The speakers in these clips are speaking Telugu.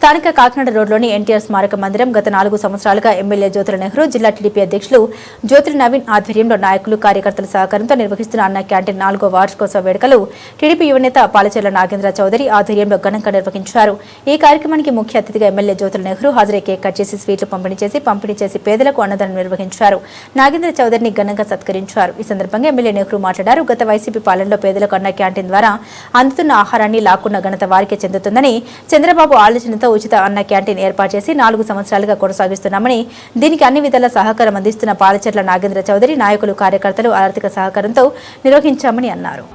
స్థానిక కాకినాడ రోడ్లోని ఎన్టీఆర్ స్మారక మందిరం గత నాలుగు సంవత్సరాలుగా ఎమ్మెల్యే జ్యోతుల నెహ్రూ జిల్లా టీడీపీ అధ్యక్షులు జ్యోతుల నవీన్ ఆధ్వర్యంలో నాయకులు కార్యకర్తల సహకారంతో నిర్వహిస్తున్న అన్న క్యాంటీన్ నాలుగో వార్షికోత్సవ వేడుకలు టీడీపీ యువనేత పాలచెర్ల నాగేంద్ర చౌదరి ఆధ్వర్యంలో ఘనంగా నిర్వహించారు. ఈ కార్యక్రమానికి ముఖ్య అతిథిగా ఎమ్మెల్యే జ్యోతుల నెహ్రూ హాజరై కేక్ కట్ చేసి స్వీట్లు పంపిణీ చేసి పంపిణీ చేసి పేదలకు అన్నదానం నిర్వహించారు. నాగేంద్ర చౌదరిని ఘనంగా సత్కరించారు. ఈ సందర్భంగా ఎమ్మెల్యే నెహ్రూ మాట్లాడారు. గత వైసీపీ పాలనలో పేదలకు అన్న క్యాంటీన్ ద్వారా అందుతున్న ఆహారాన్ని లాక్కున్న ఘనత వారికే చెందుతుందని చంద్రబాబు ఆలోచనతో ఉచిత అన్న క్యాంటీన్ ఏర్పాటు చేసి నాలుగు సంవత్సరాలుగా కొనసాగిస్తున్నామని దీనికి అన్ని విధాల సహకారం అందిస్తున్న పాలచెర్ల నాగేంద్ర చౌదరి నాయకులు కార్యకర్తలు ఆర్థిక సహకారంతో నిర్వహించామని అన్నారు.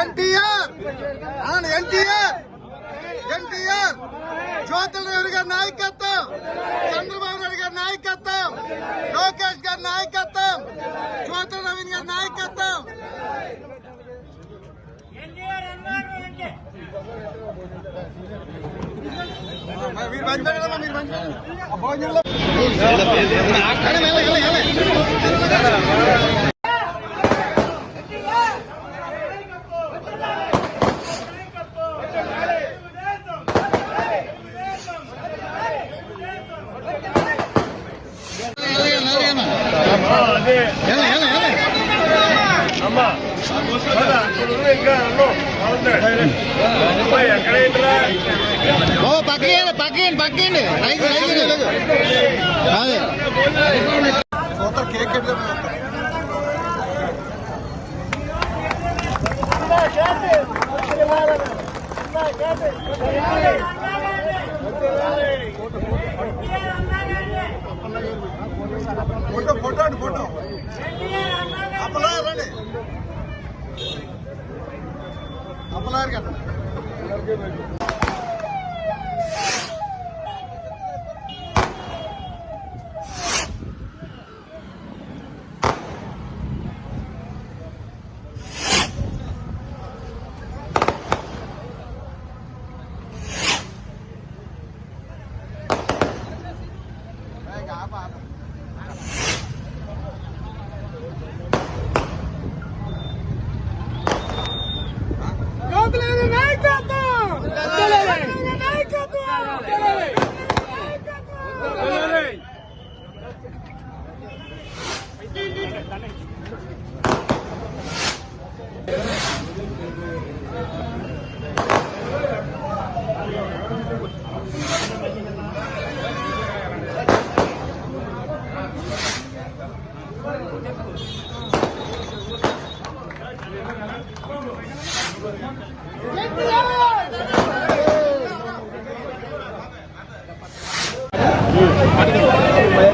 ఎన్టీఆర్! ఎన్టీఆర్! ఎన్టీఆర్ నెహ్రూ గారి నాయకత్వం చంద్రబాబు నాయుడు గారి నాయకత్వం లోకేష్ గారి నాయకత్వం జ్యోతుల నవీన్ గారి నాయకత్వం. మీరు మంచి మీరు మంచి భోజనంలో ఓ పక్కేయండి పక్కేయండి పక్కేయండి రైతు రైతు లేదు అదే చూస్తారు కేక్ ఫోటో ఫోటో అండి ఫోటో అప్పలా రండి అప్పలారు కదా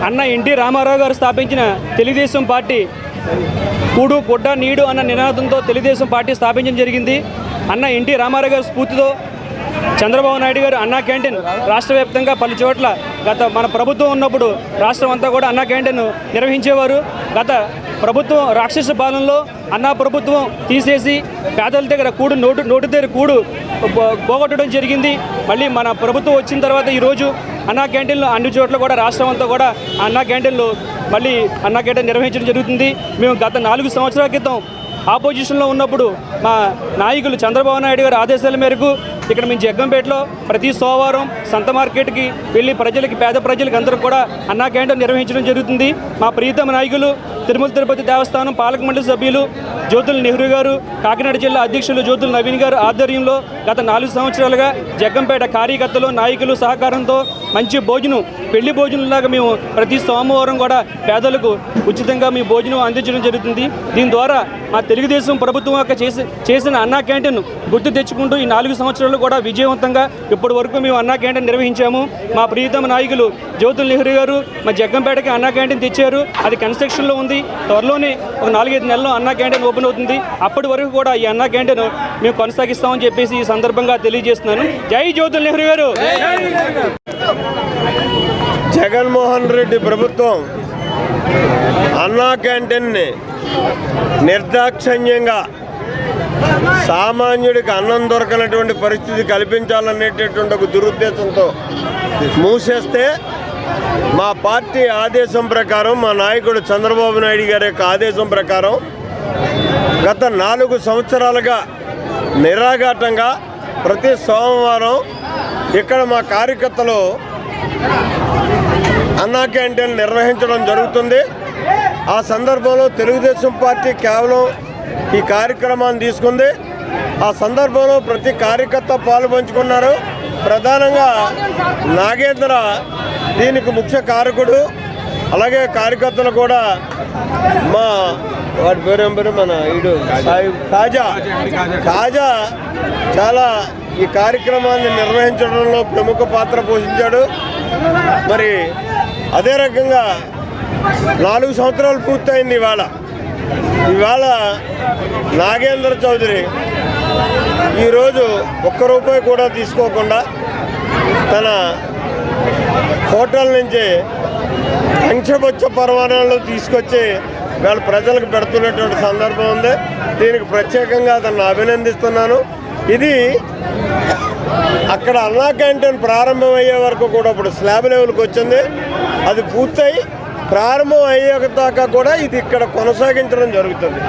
అన్న ఎన్టీ రామారావు గారు స్థాపించిన తెలుగుదేశం పార్టీ కూడు గుడ్డ నీడు అన్న నినాదంతో తెలుగుదేశం పార్టీ స్థాపించడం జరిగింది. అన్న ఎన్టీ రామారావు గారి స్ఫూర్తితో చంద్రబాబు నాయుడు గారు అన్నా క్యాంటీన్ రాష్ట్ర వ్యాప్తంగా పలు చోట్ల గత మన ప్రభుత్వం ఉన్నప్పుడు రాష్ట్రం అంతా కూడా అన్నా క్యాంటీన్ నిర్వహించేవారు. గత ప్రభుత్వం రాక్షస పాలనలో అన్నా ప్రభుత్వం తీసేసి పేదల దగ్గర కూడు నోటు నోటు దగ్గర కూడు పోగొట్టడం జరిగింది. మళ్ళీ మన ప్రభుత్వం వచ్చిన తర్వాత ఈరోజు అన్నా క్యాంటీన్లు అన్ని చోట్ల కూడా రాష్ట్రం అంతా కూడా అన్నా క్యాంటీన్లు మళ్ళీ అన్నా క్యాంటీన్ నిర్వహించడం జరుగుతుంది. మేము గత నాలుగు సంవత్సరాల క్రితం ఆపోజిషన్లో ఉన్నప్పుడు మా నాయకులు చంద్రబాబు నాయుడు గారి ఆదేశాల మేరకు ఇక్కడ మేము జగ్గంపేటలో ప్రతి సోమవారం సంత మార్కెట్కి వెళ్ళి ప్రజలకి పేద ప్రజలకి అందరూ కూడా అన్నా క్యాంటీన్ నిర్వహించడం జరుగుతుంది. మా ప్రీతమ నాయకులు తిరుమల తిరుపతి దేవస్థానం పాలక మండలి సభ్యులు జ్యోతుల నెహ్రూ గారు కాకినాడ జిల్లా అధ్యక్షులు జ్యోతుల నవీన్ గారు ఆధ్వర్యంలో గత నాలుగు సంవత్సరాలుగా జగ్గంపేట కార్యకర్తలు నాయకులు సహకారంతో మంచి భోజనం పెళ్ళి భోజనంలాగా మేము ప్రతి సోమవారం కూడా పేదలకు ఉచితంగా మీ భోజనం అందించడం జరుగుతుంది. దీని ద్వారా మా తెలుగుదేశం ప్రభుత్వం యొక్క చేసి చేసిన అన్నా క్యాంటీన్ గుర్తు తెచ్చుకుంటూ ఈ నాలుగు సంవత్సరాలు కూడా విజయవంతంగా ఇప్పటి వరకు మేము అన్నా క్యాంటీన్ నిర్వహించాము. మా ప్రియతమ నాయకులు జ్యోతుల్ నెహ్రూ గారు మా జగ్గంపేటకి అన్నా క్యాంటీన్ తెచ్చారు. అది కన్స్ట్రక్షన్లో ఉంది. త్వరలోనే ఒక నాలుగైదు నెలల్లో అన్నా క్యాంటీన్ ఓపెన్ అవుతుంది. అప్పటి వరకు కూడా ఈ అన్నా క్యాంటీన్ మేము కొనసాగిస్తామని చెప్పేసి ఈ సందర్భంగా తెలియజేస్తున్నాను. జై జ్యోతుల్ నెహ్రూ గారు! జగన్మోహన్ రెడ్డి ప్రభుత్వం అన్నా క్యాంటీన్ని నిర్దాక్షణ్యంగా సామాన్యుడికి అన్నం దొరకనటువంటి పరిస్థితి కల్పించాలనేటటువంటి ఒక దురుద్దేశంతో మూసేస్తే మా పార్టీ ఆదేశం ప్రకారం మా నాయకుడు చంద్రబాబు నాయుడు గారి యొక్క ఆదేశం ప్రకారం గత నాలుగు సంవత్సరాలుగా నిరాఘాటంగా ప్రతి సోమవారం ఇక్కడ మా కార్యకర్తలు అన్నా క్యాంటీన్ నిర్వహించడం జరుగుతుంది. ఆ సందర్భంలో తెలుగుదేశం పార్టీ కేవలం ఈ కార్యక్రమాన్ని తీసుకుంది. ఆ సందర్భంలో ప్రతి కార్యకర్త పాలు పంచుకున్నారు. ప్రధానంగా నాగేంద్ర దీనికి ముఖ్య కారకుడు. అలాగే కార్యకర్తలు కూడా మా వాటి పేరు మన ఇడు సాయి కాజా. కాజా చాలా ఈ కార్యక్రమాన్ని నిర్వహించడంలో ప్రముఖ పాత్ర పోషించాడు. మరి అదే రకంగా నాలుగు సంవత్సరాలు పూర్తయింది ఇవాళ. ఇవాళ నాగేంద్ర చౌదరి ఈరోజు ఒక్క రూపాయి కూడా తీసుకోకుండా తన హోటల్ నుంచి పంచబొచ్చ పరమాణాలు తీసుకొచ్చి వాళ్ళ ప్రజలకు పెడుతున్నటువంటి సందర్భం ఉంది. దీనికి ప్రత్యేకంగా అతన్ని అభినందిస్తున్నాను. ఇది అక్కడ అన్నా క్యాంటీన్ ప్రారంభం అయ్యే వరకు కూడా ఇప్పుడు స్లాబ్ లెవెల్కి వచ్చింది. అది పూర్తయి ప్రారంభం అయ్యే దాకా కూడా ఇది ఇక్కడ కొనసాగించడం జరుగుతుంది.